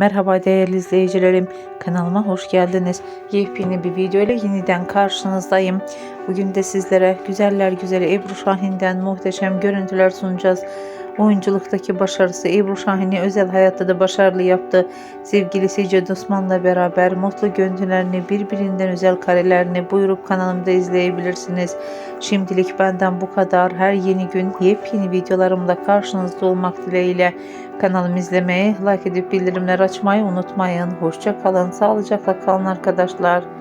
Merhaba değerli izleyicilerim. Kanalıma hoş geldiniz. Yepyeni bir video ile yeniden karşınızdayım. Bugün de sizlere güzeller güzeli Ebru Şahin'den muhteşem görüntüler sunacağız. Oyunculuktaki başarısı Ebru Şahin'i özel hayatta da başarılı yaptı. Sevgilisi Ced Osman'la beraber mutlu görüntülerini birbirinden özel karelerini buyurup kanalımda izleyebilirsiniz. Şimdilik benden bu kadar. Her yeni gün yepyeni videolarımla karşınızda olmak dileğiyle. Kanalımı izlemeyi, like edip bildirimler açmayı unutmayın. Hoşça kalın, sağlıcakla kalın arkadaşlar.